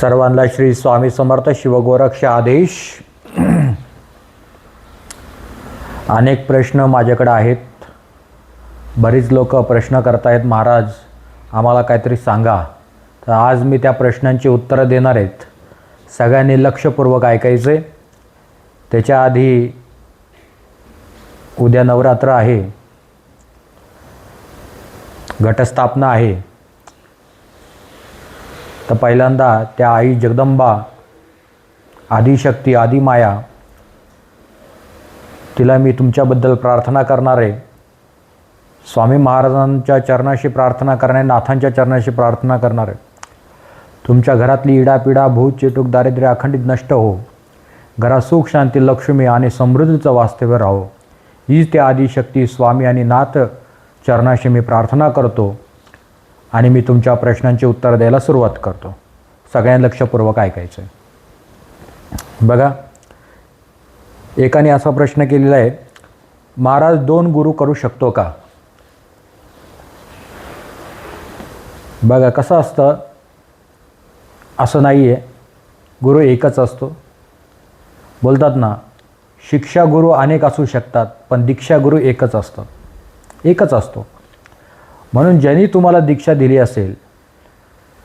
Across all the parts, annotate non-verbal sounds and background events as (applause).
सर्वांना श्री स्वामी समर्थ शिवगोरक्ष आदेश. अनेक प्रश्न माझ्याकडे आहेत. बरीच लोक प्रश्न करतायत महाराज आम्हाला काहीतरी सांगा. तर आज मी त्या प्रश्नांची उत्तरं देणार आहेत. सगळ्यांनी लक्षपूर्वक ऐकायचे त्याच्या आधी उद्या नवरात्र आहे. घटस्थापना आहे. तर पहिल्यांदा त्या आई जगदंबा आदिशक्ती आदिमाया तिला मी तुमच्याबद्दल प्रार्थना करणार. आहे स्वामी महाराजांच्या चरणाशी प्रार्थना करणे नाथांच्या चरणाशी प्रार्थना करणार. आहे तुमच्या घरातली इडापिडा भूत चेटूक दारिद्र्य अखंडित नष्ट हो. घरात सुख शांती लक्ष्मी आणि समृद्धीचं वास्तव्य राहो. हीच त्या आदिशक्ती स्वामी आणि नाथ चरणाशी मी प्रार्थना करतो. आणि मी तुमच्या प्रश्नांची उत्तर द्यायला सुरुवात करतो. सगळ्यांना लक्षपूर्वक ऐकायचं आहे बघा एकाने असा प्रश्न केलेला आहे महाराज दोन गुरु करू शकतो का? बघा कसं असतं असं नाही आहे गुरु एकच असतो. बोलतात ना शिक्षा गुरु अनेक असू शकतात पण दीक्षा गुरु एकच असतं. एकच असतो. म्हणून ज्यांनी तुम्हाला दीक्षा दिली असेल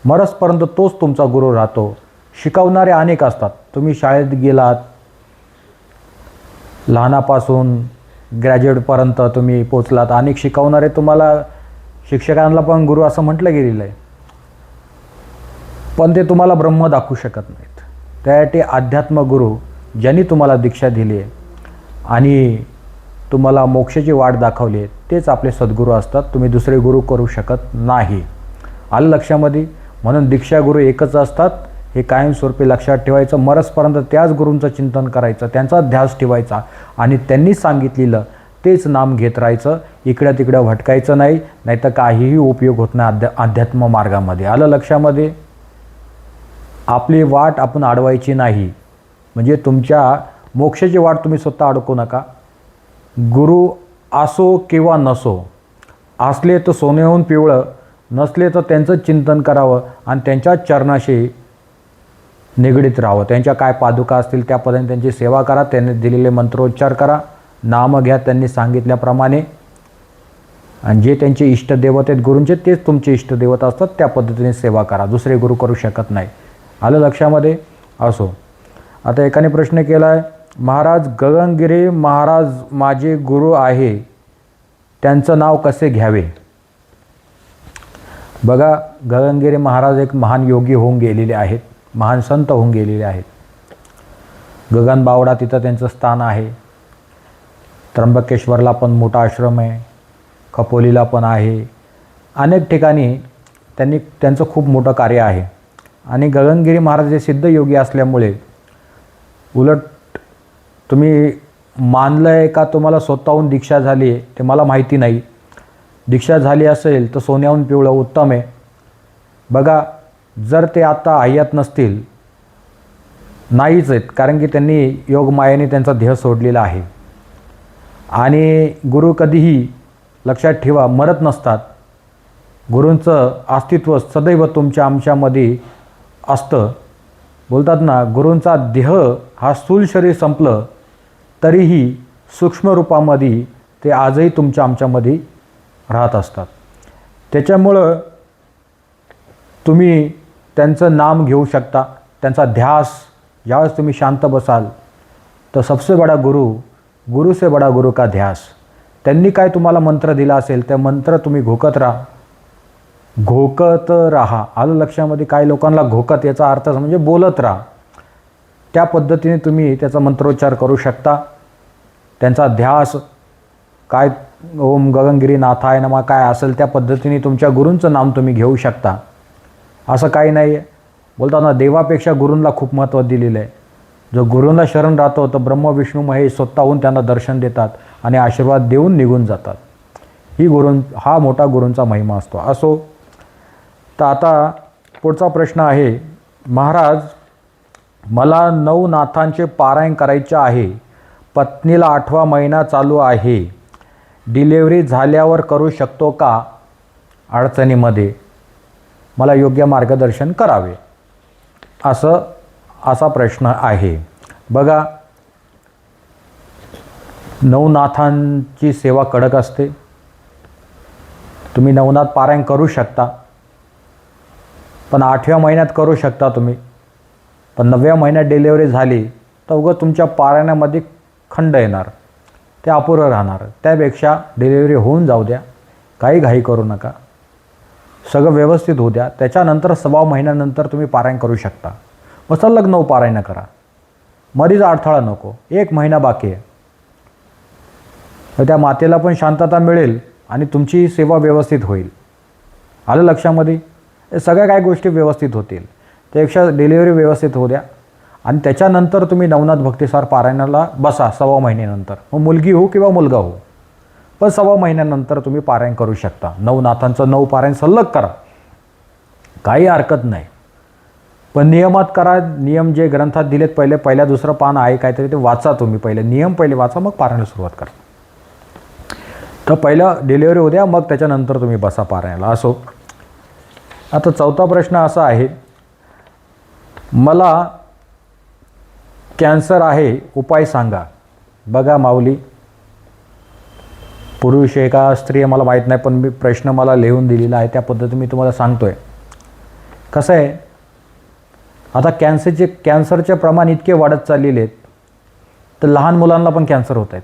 मरसपर्यंत तोच तुमचा गुरु राहतो. शिकवणारे अनेक असतात. तुम्ही शाळेत गेलात लहानापासून ग्रॅज्युएटपर्यंत तुम्ही पोचलात. अनेक शिकवणारे तुम्हाला शिक्षकांना पण गुरु असं म्हटलं गेलेलं आहे. पण ते तुम्हाला ब्रह्म दाखवू शकत नाहीत. त्यासाठी अध्यात्म गुरु ज्यांनी तुम्हाला दीक्षा दिली आहे. आणि तुम्हाला मोक्षाची वाट दाखवली आहे तेच आपले सद्गुरू असतात. तुम्ही दुसरे गुरु करू शकत नाही. आलं लक्षामध्ये? म्हणून दीक्षा गुरु एकच असतात. हे कायमस्वरूपी लक्षात ठेवायचं. मरसपर्यंत त्याच गुरूंचं चिंतन करायचं त्यांचा ध्यास ठेवायचा आणि त्यांनी सांगितलेलं तेच नाम घेत राहायचं. इकडं तिकडं भटकायचं नाही नाहीतर काहीही उपयोग होत नाही अध्या अध्यात्म मार्गामध्ये. आलं लक्षामध्ये? आपली वाट आपण अडवायची नाही. म्हणजे तुमच्या मोक्षाची वाट तुम्ही स्वतः अडकू नका. गुरु असो किंवा नसो असले तर सोन्याहून पिवळं नसले तर त्यांचं चिंतन करावं आणि त्यांच्या चरणाशी निगडीत राहावं. त्यांच्या काय पादुका असतील त्या पद्धतीने त्यांची सेवा करा त्यांनी दिलेले मंत्रोच्चार करा नाम घ्या त्यांनी सांगितल्याप्रमाणे. आणि जे त्यांचे इष्टदेवत आहेत गुरूंचे तेच तुमचे इष्टदेवत असतात त्या पद्धतीने सेवा करा. दुसरे गुरु करू शकत नाही. आलं लक्षामध्ये? असो. आता एकाने प्रश्न केला आहे महाराज गगनगिरे महाराज माझे गुरु आहे. त्यांचं नाव कसे घ्यावे? बघा गगनगिरी महाराज एक महान योगी होऊन गेलेले आहेत. महान संत होऊन गेलेले आहेत. गगन बावडा तिथं त्यांचं स्थान आहे. त्र्यंबकेश्वरला पण मोठा आश्रम आहे. खपोलीला पण आहे. अनेक ठिकाणी त्यांनी त्यांचं खूप मोठं कार्य आहे. आणि गगनगिरी महाराज हे सिद्ध योगी असल्यामुळे उलट तुम्ही मानलं आहे का तुम्हाला स्वतःहून दीक्षा झाली आहे ते मला माहिती नाही. दीक्षा झाली असेल तर सोन्याहून पिवळं उत्तम आहे. बघा जर ते आता हयात नसतील नाहीच आहेत कारण की त्यांनी योगमायाने त्यांचा ध्येय सोडलेला आहे. आणि गुरु कधीही लक्षात ठेवा मरत नसतात. गुरूंचं अस्तित्व सदैव तुमच्या आमच्यामध्ये असतं. बोलतात ना गुरूंचा देह हा स्थूल शरीर संपलं तरीही सूक्ष्म रूपामध्ये ते आजही तुमच्या आमच्यामध्ये राहत असतात. त्याच्यामुळं तुम्ही त्यांचं नाम घेऊ शकता त्यांचा ध्यास ज्यावेळेस तुम्ही शांत बसाल तर सबसे बडा गुरु गुरु से बडा गुरु का ध्यास. त्यांनी काय तुम्हाला मंत्र दिला असेल त्या मंत्र तुम्ही घोकत राहा. घोकत राहा. आलं लक्षामध्ये काही लोकांना घोकत याचा अर्थ म्हणजे बोलत राहा. त्या पद्धतीने तुम्ही त्याचा मंत्रोच्चार करू शकता. त्यांचा ध्यास काय ओम गगनगिरी नाथाय नमा काय असेल त्या पद्धतीने तुमच्या गुरूंचं नाम तुम्ही घेऊ शकता. असं काही नाही आहे बोलताना देवापेक्षा गुरूंना खूप महत्त्व दिलेलं आहे. जो गुरूंना शरण राहतो तर ब्रह्म विष्णू महेश स्वतःहून त्यांना दर्शन देतात आणि आशीर्वाद देऊन निघून जातात. ही गुरूं हा मोठा गुरूंचा महिमा असतो. असो तर आता पुढचा प्रश्न आहे महाराज मला नऊ नाथांचे पारायण करायचे आहे. पत्नीला आठवा महिना चालू आहे. डिलेवरी झाल्यावर करू शकतो का? अडचणीमध्ये. मला योग्य मार्गदर्शन करावे. असं असा प्रश्न आहे. बघा. नवनाथांची सेवा कडक असते. तुम्ही नवनाथ पारायण करू शकता. पण आठव्या महिन्यात करू शकता तुम्ही. पण नवव्या महिन्यात डिलेवरी झाली तर उगं तुमच्या पारायणामध्ये खंड येणार ते अपुरं राहणार. त्यापेक्षा डिलेवरी होऊन जाऊ द्या काही घाई करू नका. सगळं व्यवस्थित होऊ द्या. त्याच्यानंतर सव्वा महिन्यानंतर तुम्ही पारायण करू शकता. मग सलग नऊ पारायणं करा. मरीज अडथळा नको. एक महिना बाकी आहे. तर त्या मातेला पण शांतता मिळेल आणि तुमची सेवा व्यवस्थित होईल. आलं लक्षामध्ये? हे सगळ्या काही गोष्टी व्यवस्थित होतील. त्यापेक्षा डिलिव्हरी व्यवस्थित होऊ द्या. आणि त्याच्यानंतर तुम्ही नवनाथ भक्तिसार पारायणाला बसा सव्वा महिन्यानंतर. मग मुलगी हो किंवा मुलगा हो. पण सव्वा महिन्यानंतर तुम्ही पारायण करू शकता. नवनाथांचं नऊ पारायण सल्लग करा. काही हरकत नाही. पण नियमात करा. नियम जे ग्रंथात दिलेत पहिले पहिल्या दुसरं पान आहे काहीतरी ते वाचा तुम्ही. पहिले नियम पहिले वाचा मग पारायणाला सुरुवात करा. तर पहिलं डिलिव्हरी होऊ द्या मग त्याच्यानंतर तुम्ही बसा पारायणाला. असो. आता चौथा प्रश्न असा आहे. मला कॅन्सर आहे उपाय सांगा. बघा माऊली. पुरुष आहे का स्त्री आहे मला माहीत नाही पण मी प्रश्न मला लिहून दिलेला आहे त्या पद्धतीने मी तुम्हाला सांगतो आहे कसं आहे? आता कॅन्सरचे कॅन्सरचे प्रमाण इतके वाढत चाललेले आहेत तर लहान मुलांना पण कॅन्सर होत आहेत.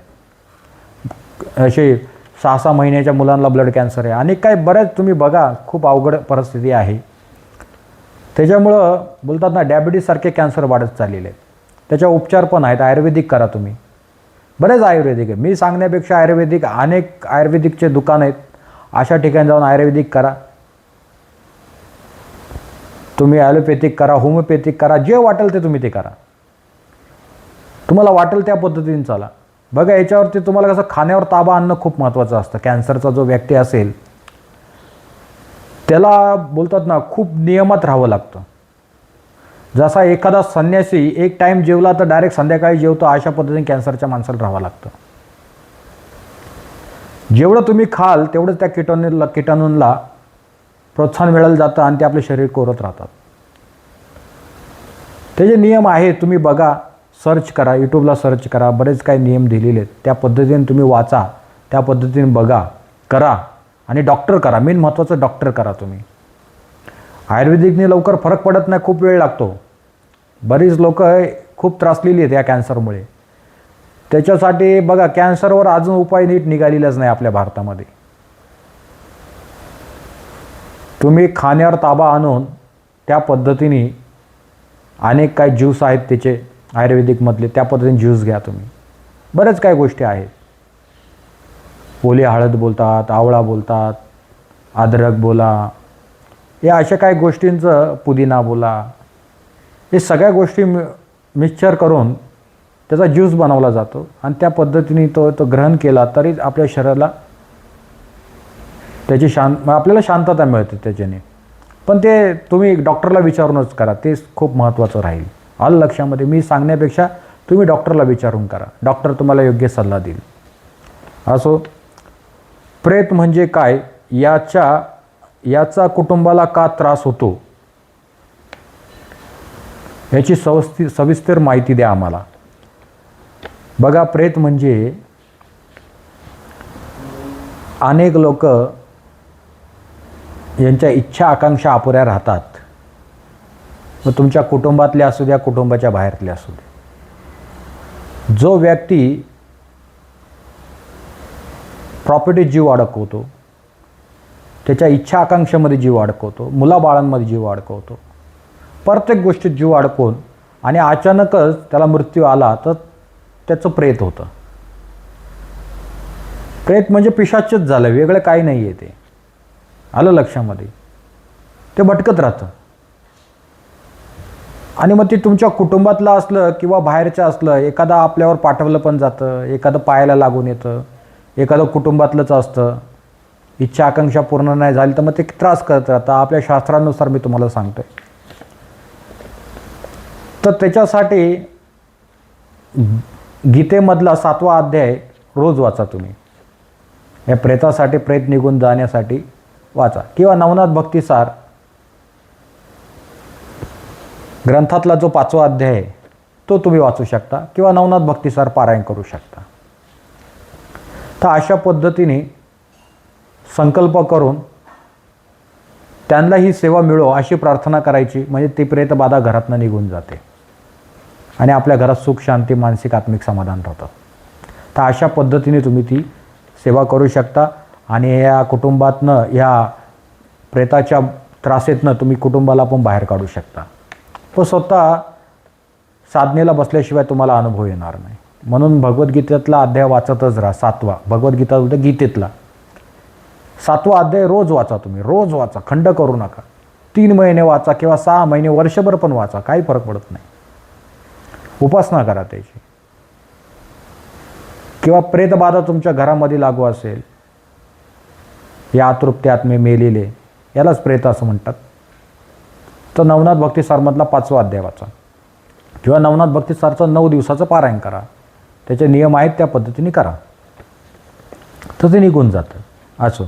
असे सहा सहा महिन्याच्या मुलांना ब्लड कॅन्सर आहे. आणि काय बऱ्याच तुम्ही बघा खूप अवघड परिस्थिती आहे. त्याच्यामुळं बोलतात ना डायबिटीजसारखे कॅन्सर वाढत चाललेले आहेत. त्याच्या उपचार पण आहेत आयुर्वेदिक करा तुम्ही. बरेच आयुर्वेदिक आहे. मी सांगण्यापेक्षा आयुर्वेदिक अनेक आयुर्वेदिकचे दुकान आहेत. अशा ठिकाणी जाऊन आयुर्वेदिक करा. तुम्ही ॲलोपॅथिक करा होमिओपॅथिक करा जे वाटेल ते तुम्ही ते करा. तुम्हाला वाटेल त्या पद्धतीने चाला. बघा याच्यावरती तुम्हाला कसं खाण्यावर ताबा आणणं खूप महत्त्वाचं असतं. कॅन्सरचा जो व्यक्ती असेल त्याला बोलतात ना खूप नियमात राहावं लागतं. जसा एखादा संन्यासी एक टाईम जेवला तर डायरेक्ट संध्याकाळी जेवतो अशा पद्धतीने कॅन्सरच्या माणसाला राहावं लागतं. जेवढं तुम्ही खाल तेवढं त्या किटाणूला किटाणूंना प्रोत्साहन मिळालं जातं आणि ते आपले शरीर कोरत राहतात. ते जे नियम आहे तुम्ही बघा सर्च करा यूट्यूबला सर्च करा बरेच काही नियम दिलेले आहेत. त्या पद्धतीने तुम्ही वाचा त्या पद्धतीने बघा करा आणि डॉक्टर करा. मेन महत्त्वाचं डॉक्टर करा तुम्ही. आयुर्वेदिकने लवकर फरक पडत नाही खूप वेळ लागतो. बरीच लोक खूप त्रासलेली आहेत या कॅन्सरमुळे. त्याच्यासाठी बघा कॅन्सरवर अजून उपाय नीट निघालेलाच नाही आपल्या भारतामध्ये. तुम्ही खाण्यावर ताबा आणून त्या पद्धतीने अनेक काही ज्यूस आहेत त्याचे आयुर्वेदिकमधले त्या पद्धतीने ज्यूस घ्या तुम्ही. बरेच काही गोष्टी आहेत. ओली हळद बोलतात आवळा बोलतात अद्रक बोला या अशा काही गोष्टींचं पुदिना बोला. हे सगळ्या गोष्टी मि मिक्सचर करून त्याचा ज्यूस बनवला जातो. आणि त्या पद्धतीने तो तो ग्रहण केला तरी आपल्या शरीराला त्याची शांत आपल्याला शांतता मिळते त्याच्याने. पण ते तुम्ही डॉक्टरला विचारूनच करा. ते खूप महत्त्वाचं राहील. आलं लक्षामध्ये. मी सांगण्यापेक्षा तुम्ही डॉक्टरला विचारून करा. डॉक्टर तुम्हाला योग्य सल्ला देईल. असो प्रेत म्हणजे काय? याच्या याचा कुटुंबाला का त्रास होतो? याची सवस्ती सविस्तर माहिती द्या आम्हाला. बघा प्रेत म्हणजे अनेक लोक यांच्या इच्छा आकांक्षा अपुऱ्या राहतात. मग तुमच्या कुटुंबातल्या असू द्या कुटुंबाच्या बाहेरतल्या असू द्या. जो व्यक्ती प्रॉपर्टीत जीव अडकवतो त्याच्या इच्छा आकांक्षेमध्ये जीव अडकवतो मुलाबाळांमध्ये जीव अडकवतो. प्रत्येक गोष्टीत जीव अडकवून आणि अचानकच त्याला मृत्यू आला तर त्याचं प्रेत होतं. प्रेत म्हणजे पिशाचच झालं वेगळं काही नाही आहे ते. आलं लक्षामध्ये. ते भटकत राहतं. आणि मग ते तुमच्या कुटुंबातलं असलं किंवा बाहेरचं असलं एखादा आपल्यावर पाठवलं पण जातं एखादं पायाला लागून येतं एखादं कुटुंबातलंच असतं. इच्छा आकांक्षा पूर्ण नाही झाली तर मग ते त्रास करत राहतं आपल्या शास्त्रानुसार मी तुम्हाला सांगतोय. तर त्याच्यासाठी गीतेमधला सातवा अध्याय रोज वाचा तुम्ही. या प्रेतासाठी प्रेत निघून जाण्यासाठी वाचा. किंवा नवनाथ भक्तिसार ग्रंथातला जो पाचवा अध्याय आहे तो तुम्ही वाचू शकता. किंवा नवनाथ भक्तिसार पारायण करू शकता. तर अशा पद्धतीने संकल्प करून त्यांना ही सेवा मिळो अशी प्रार्थना करायची म्हणजे ती प्रेतबाधा घरातनं निघून जाते. आणि आपल्या घरात सुख शांती मानसिक आत्मिक समाधान राहतं. तर अशा पद्धतीने तुम्ही ती सेवा करू शकता. आणि या कुटुंबातनं ह्या प्रेताच्या त्रासेतनं तुम्ही कुटुंबाला पण बाहेर काढू शकता. तो स्वतः साधनेला बसल्याशिवाय तुम्हाला अनुभव येणार नाही. म्हणून भगवद्गीतेतला अध्याय वाचतच राहा सातवा. भगवद्गीता बोलते गीतेतला. सातवा अध्याय रोज वाचा तुम्ही रोज वाचा खंड करू नका. तीन महिने वाचा किंवा सहा महिने वर्षभर पण वाचा काही फरक पडत नाही. उपासना करा त्याची. किंवा प्रेतबाधा तुमच्या घरामध्ये लागू असेल या अतृप्त्यात मी मेलेले यालाच प्रेत असं म्हणतात. तर नवनाथ भक्ती सारमधला पाचवा अध्याय वाचा. किंवा नवनाथ भक्ती सारचं नऊ दिवसाचं पारायण करा. त्याचे नियम आहेत त्या पद्धतीने करा. तर ते निघून जातं. असो.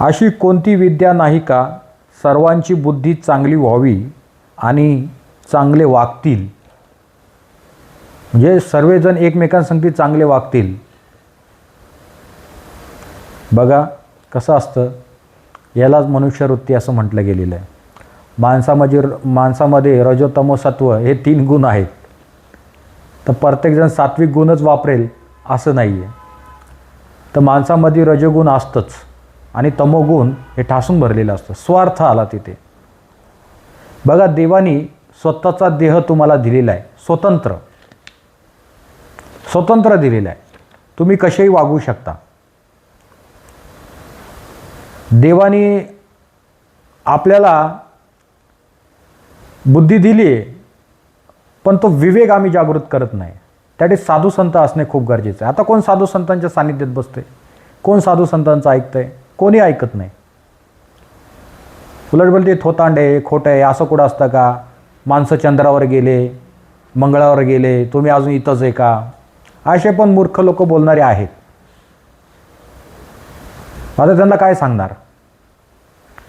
अशी कोणती विद्या नाही का? सर्वांची बुद्धी चांगली व्हावी आणि चांगले वागतील. म्हणजे सर्वजण एकमेकांसंगती चांगले वागतील. बघा कसं असतं? यालाच मनुष्यवृत्ती असं म्हटलं गेलेलं आहे. माणसामध्ये माणसामध्ये रजोतमोसत्व हे तीन गुण आहेत. तर प्रत्येकजण सात्विक गुणच वापरेल असं नाही आहे तर माणसामध्ये रजोगुण असतंच. आणि तमोगुण हे ठासून भरलेलं असतं. स्वार्थ आला तिथे. बघा देवानी स्वतःचा देह तुम्हाला दिलेला आहे. स्वतंत्र. स्वतंत्र दिलेला आहे. तुम्ही कसेही वागू शकता. देवानी आपल्याला बुद्धी दिली आहे पण तो विवेक आम्ही जागृत करत नाही. त्यासाठी साधू संत असणे खूप गरजेचं आहे. आता कोण साधू संतांच्या सानिध्यात बसते कोण साधू संतांचं ऐकतंय? कोणी ऐकत नाही. उलट बोलते थोतांड आहे खोटं आहे असं कुठं असतं का? माणसं चंद्रावर गेले मंगळावर गेले तुम्ही अजून इथंच आहे का? असे पण मूर्ख लोक बोलणारे आहेत. आता त्यांना काय सांगणार?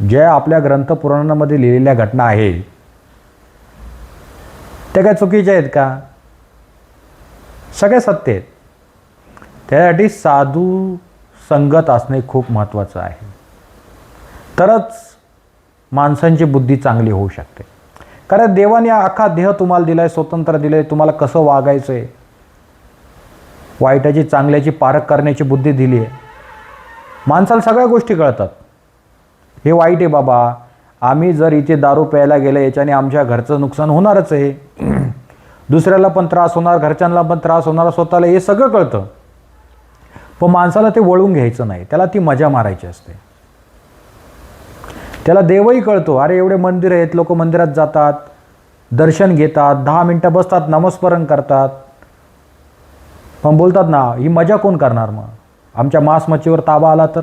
ज्या आपल्या ग्रंथपुराणामध्ये लिहिलेल्या घटना आहे त्या काय चुकीच्या आहेत का? सगळे सत्य आहेत. त्यासाठी साधू संगत असणे खूप महत्त्वाचं आहे. तरच माणसांची बुद्धी चांगली होऊ शकते. कारण देवाने अख्खा देह तुम्हाला दिला आहे स्वतंत्र दिलं आहे तुम्हाला कसं वागायचं आहे वाईटाची चांगल्याची पारख करण्याची बुद्धी दिली आहे माणसाला सगळ्या गोष्टी कळतात. हे वाईट आहे बाबा. आम्ही जर इथे दारू प्यायला गेलं याच्याने आमच्या घरचं नुकसान होणारच आहे. (clears throat) दुसऱ्याला पण त्रास होणार घरच्यांना पण त्रास होणार स्वतःला हे सगळं कळतं. पण माणसाला ते वळून घ्यायचं नाही. त्याला ती मजा मारायची असते. त्याला देवही कळतो अरे एवढे मंदिर आहेत लोक मंदिरात जातात दर्शन घेतात दहा मिनटं बसतात नामस्मरण करतात. पण बोलतात ना ही मजा कोण करणार मग? आमच्या मांस मच्छीवर ताबा आला तर?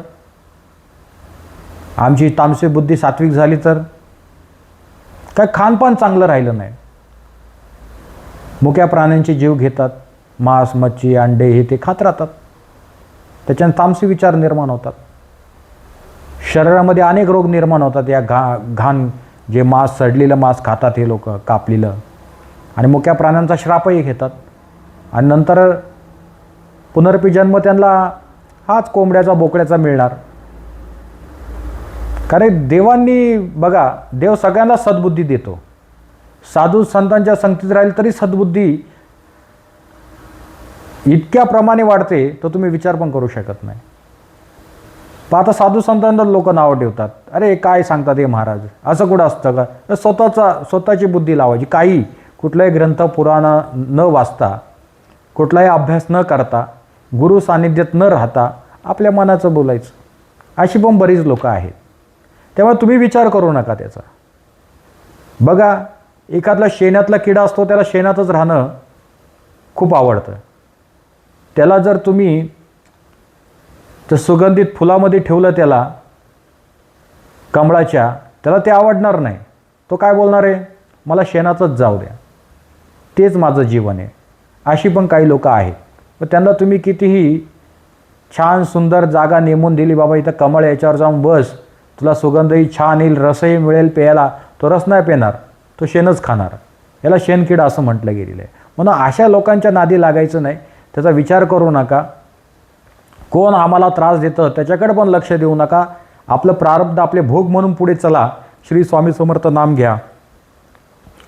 आमची तामसी बुद्धी सात्विक झाली तर? काय खानपान चांगलं राहिलं नाही. मुक्या प्राण्यांचे जीव घेतात मांस मच्छी अंडे हे ते खात राहतात. त्याच्यानं तामसी विचार निर्माण होतात. शरीरामध्ये अनेक रोग निर्माण होतात. या घा घाण जे मांस सडलेलं मांस खातात हे लोक कापलेलं. आणि मुक्या प्राण्यांचा श्रापही घेतात. आणि नंतर पुनर्पिजन्म त्यांना हाच कोंबड्याचा बोकड्याचा मिळणार. कारण देवांनी बघा देव सगळ्यांना सद्बुद्धी देतो. साधू संतांच्या संगतीत राहील तरी सद्बुद्धी इतक्या प्रमाणे वाढते तर तुम्ही विचार पण करू शकत नाही. पण आता साधू संतांना लोक नावं ठेवतात. अरे काय सांगतात हे महाराज? असं कुठं असतं का? तर स्वतःचा स्वतःची बुद्धी लावायची. काही कुठलाही ग्रंथ पुराण न वाचता कुठलाही अभ्यास न करता गुरु सानिध्यात न राहता आपल्या मनाचं बोलायचं. अशी पण बरीच लोकं आहेत. त्यामुळे तुम्ही विचार करू नका त्याचा. बघा एखादला शेणातला किडा असतो त्याला शेणातच राहणं खूप आवडतं. त्याला जर तुम्ही तर सुगंधित फुलामध्ये ठेवलं त्याला कमळाच्या त्याला ते आवडणार नाही. तो काय बोलणार आहे? मला शेणाचंच जाऊ द्या. तेच माझं जीवन आहे. अशी पण काही लोकं आहेत. मग त्यांना तुम्ही कितीही छान सुंदर जागा नेमून दिली बाबा इथं कमळ याच्यावर जाऊन बस. तुला सुगंधही छान येईल रसही मिळेल प्यायला. तो रस नाही पेणार. तो शेणच खाणार. याला शेणकिडा असं म्हटलं गेलेलं आहे. म्हणून अशा लोकांच्या नादी लागायचं नाही. त्याचा विचार करू नका. कोण आम्हाला त्रास देतं त्याच्याकडे पण लक्ष देऊ नका. आपलं प्रारब्ध आपले भोग म्हणून पुढे चला. श्री स्वामी समर्थ नाम घ्या.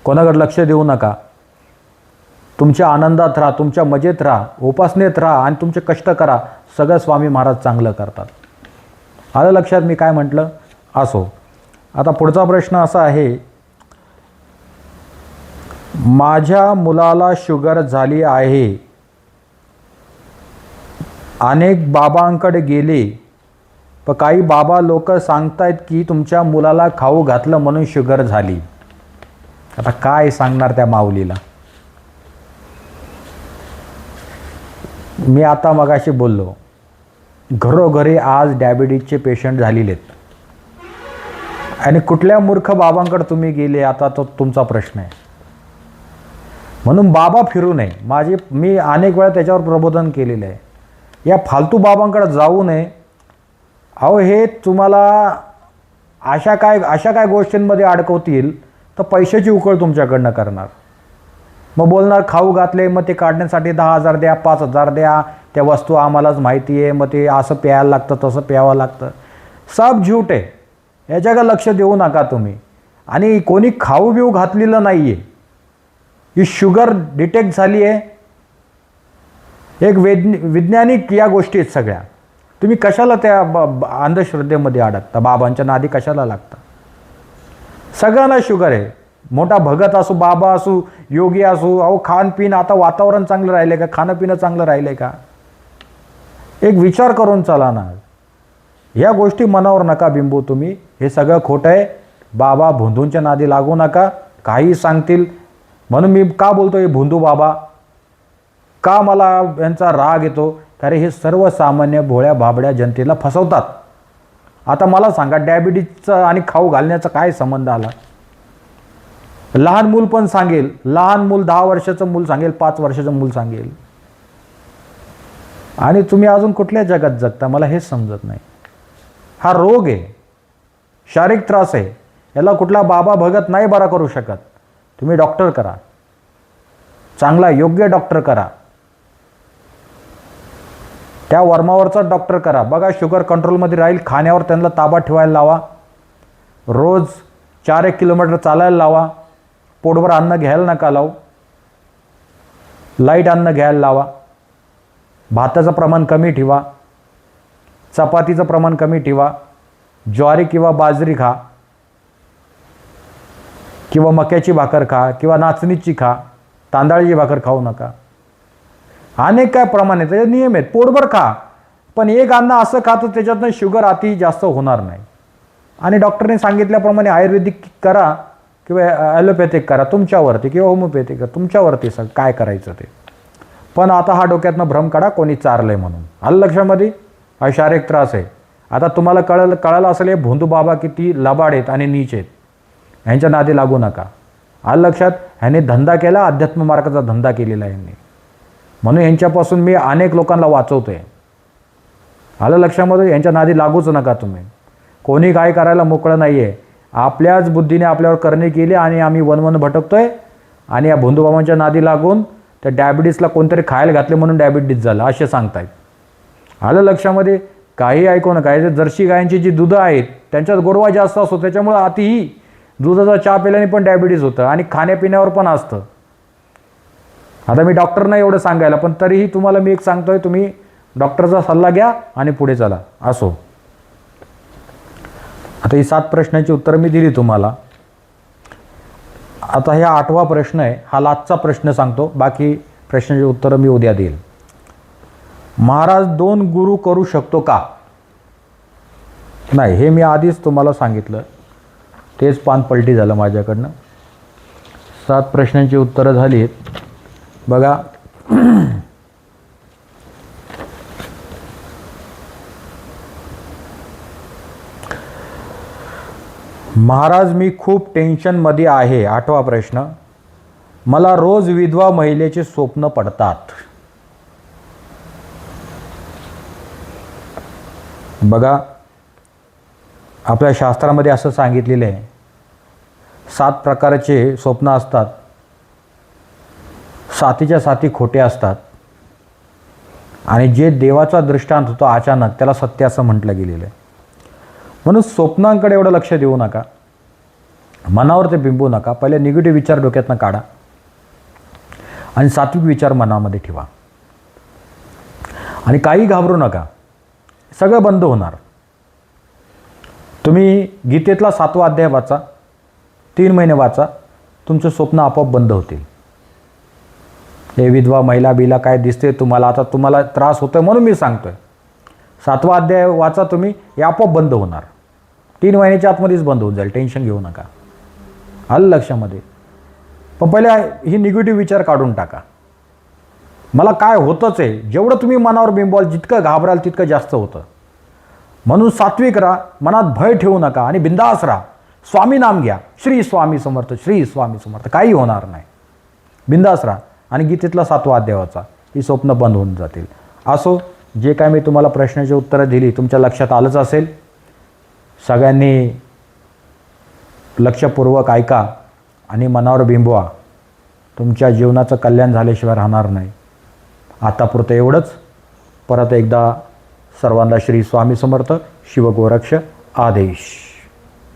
कोणाकडे लक्ष देऊ नका. तुमच्या आनंदात राहा तुमच्या मजेत राहा उपासनेत राहा आणि तुमचे कष्ट करा. सगळं स्वामी महाराज चांगलं करतात. आलं लक्षात मी काय म्हटलं? असो. आता पुढचा प्रश्न असा आहे. माझ्या मुलाला शुगर झाली आहे. अनेक बाबांकडे गेले. पण काही बाबा लोक सांगतायत की तुमच्या मुलाला खाऊ घातलं म्हणून शुगर झाली. आता काय सांगणार त्या माऊलीला? मी आता मगाशी बोललो घरोघरी आज डायबिटीजचे पेशंट झालेले आहेत. आणि कुठल्या मूर्ख बाबांकडे तुम्ही गेले आता तो तुमचा प्रश्न आहे. म्हणून बाबा फिरू नये. माझे मी अनेक वेळा त्याच्यावर प्रबोधन केलेलं आहे. या फालतू बाबांकडे जाऊ नये. अहो हे तुम्हाला अशा काय अशा काय गोष्टींमध्ये अडकवतील तर पैशाची उकळ तुमच्याकडनं करणार. मग बोलणार खाऊ घातले मग ते काढण्यासाठी दहा हजार द्या पाच हजार द्या त्या वस्तू आम्हालाच माहिती आहे मग ते असं प्यायला लागतं तसं प्यावं लागतं. सब झूट आहे. याच्याकडे लक्ष देऊ नका तुम्ही. आणि कोणी खाऊ बिऊ घातलेलं नाही आहे ही शुगर डिटेक्ट झाली आहे. एक वेद वैज्ञानिक या गोष्टी आहेत सगळ्या. तुम्ही कशाला त्या ब ब- अंधश्रद्धेमध्ये अडकता? बाबांच्या नादी कशाला लागता? सगळ्यांना शुगर आहे. मोठा भगत असू बाबा असू योगी असू अहो खानपिन आता वातावरण चांगलं राहिलं आहे का? खाणं पिणं चांगलं राहिलं आहे का? एक विचार करून चला ना. या गोष्टी मनावर नका बिंबू तुम्ही. हे सगळं खोटं आहे. बाबा भोंदूंच्या नादी लागू नका. काही सांगतील. म्हणून मी का बोलतो हे भोंदू बाबा. का मला यांचा राग येतो? कारण हे सर्वसामान्य भोळ्या भाबड्या जनतेला फसवतात. आता मला सांगा डायबिटीजचा आणि खाऊ घालण्याचा काय संबंध आला? लहान मूल पण सांगेल. लहान मूल दहा वर्षाचं मूल सांगेल पाच वर्षाचं मूल सांगेल. आणि तुम्ही अजून कुठल्या जगात जगता? मला हेच समजत नाही. हा रोग आहे. शारीरिक त्रास आहे. याला कुठला बाबा भगत नाही बरा करू शकत. तुम्ही डॉक्टर करा. चांगला योग्य डॉक्टर करा. त्या वर्मावरचा डॉक्टर करा. बघा शुगर कंट्रोलमध्ये राहील खाण्यावर त्यांना ताबा ठेवायला लावा. रोज चार एक किलोमीटर चालायला लावा. पोटभर अन्न घ्यायला नका लावू. लाइट अन्न घ्यायला लावा. भाताचं प्रमाण कमी ठेवा. चपातीचं प्रमाण कमी ठेवा. ज्वारी किंवा बाजरी खा. किंवा मक्याची भाकर खा. किंवा नाचणीची खा. तांदळाची भाकर खाऊ नका. अनेक काय प्रमाण आहे त्याचे नियम आहेत. पोटभर खा. पण एक अन्न असं खा तर त्याच्यातनं शुगर अति जास्त होणार नाही. आणि डॉक्टरने सांगितल्याप्रमाणे आयुर्वेदिक करा किंवा ॲलोपॅथिक करा तुमच्यावरती किंवा होमिओपॅथिक करा तुमच्यावरती सग काय करायचं ते. पण आता हा डोक्यातनं भ्रम काढा कोणी आहे म्हणून. आलं लक्षामध्ये हा शारीरिक त्रास आहे. आता तुम्हाला कळलं कळालं असेल हे भोंदू बाबा किती लबाड आहेत आणि नीच आहेत. ह्यांच्या नादी लागू नका. आलं लक्षात? ह्याने धंदा केला अध्यात्म मार्गाचा धंदा केलेला आहे यांनी. म्हणून यांच्यापासून मी अनेक लोकांना वाचवतोय. आलं लक्षामध्ये? यांच्या नादी लागूच नका तुम्ही. कोणी काय करायला मोकळं नाही आहे आपल्याच बुद्धीने आपल्यावर करणे केली आणि आम्ही वनवन भटकतोय. आणि या भोंदूबाबांच्या नादी लागून त्या डायबिटीसला कोणतरी खायला घातले म्हणून डायबिटीस झालं असे सांगतायत. आलं लक्षामध्ये? काही ऐकू नका. जे जर्सी गायांची जी दुधं आहेत त्यांच्यात गोडवा जास्त असतो. त्याच्यामुळं अतिही दुधाचा चहा पिल्याने पण डायबिटीस होतं आणि खाण्यापिण्यावर पण असतं. आता मी डॉक्टर नाही एवढं सांगायला पण तरीही तुम्हाला मी एक सांगतोय तुम्ही डॉक्टरचा सल्ला घ्या आणि पुढे चला. असो. आता ही सात प्रश्नांची उत्तरं मी दिली तुम्हाला. आता हा आठवा प्रश्न आहे हा लाचचा प्रश्न सांगतो बाकी प्रश्नाची उत्तरं मी उद्या देईल. महाराज दोन गुरु करू शकतो का? नाही हे मी आधीच तुम्हाला सांगितलं. तेच पान पलटी झालं माझ्याकडनं. सात प्रश्नांची उत्तरं झाली आहेत बघा. महाराज मी खूप टेन्शनमध्ये आहे. आठवा प्रश्न. मला रोज विधवा महिलेचे स्वप्न पडतात. बघा. आपल्या शास्त्रामध्ये असं सांगितलेलं आहे. सात प्रकारचे स्वप्न असतात. साथीच्या साथी खोटे असतात. आणि जे देवाचा दृष्टांत होतो अचानक त्याला सत्य असं म्हटलं गेलेलं आहे. म्हणून स्वप्नांकडे एवढं लक्ष देऊ नका. मनावर ते बिंबू नका. पहिले निगेटिव्ह विचार डोक्यातनं काढा. आणि सात्विक विचार मनामध्ये ठेवा. आणि काही घाबरू नका. सगळं बंद होणार. तुम्ही गीतेतला सातवा अध्याय वाचा. तीन महिने वाचा. तुमचं स्वप्न आपोआप बंद होतील. हे विधवा महिला बिला काय दिसते तुम्हाला? आता तुम्हाला त्रास होतोय म्हणून मी सांगतोय. सातवा अध्याय वाचा तुम्ही हे आपोआप बंद होणार. तीन महिन्याच्या आतमध्येच बंद होऊन जाईल टेन्शन घेऊ नका. आलं लक्षामध्ये. पण पहिले ही निगेटिव्ह विचार काढून टाका. मला काय होतंच आहे जेवढं तुम्ही मनावर बिंबवाल जितकं घाबराल तितकं जास्त होतं. म्हणून सात्विक राहा मनात भय ठेवू नका आणि बिंदास राहा. स्वामी नाम घ्या. श्री स्वामी समर्थ श्री स्वामी समर्थ. काही होणार नाही. बिंदास राहा. आणि गीतेतला सातवा अध्यायाचा. ही स्वप्न बंद होऊन जातील. असो जे काय मी तुम्हाला प्रश्नाची उत्तरं दिली तुमच्या लक्षात आलंच असेल. सगळ्यांनी लक्षपूर्वक ऐका आणि मनावर बिंबवा. तुमच्या जीवनाचं कल्याण झाल्याशिवाय राहणार नाही. आतापुरतं एवढंच. परत एकदा सर्वांना श्री स्वामी समर्थ शिवगोरक्ष आदेश.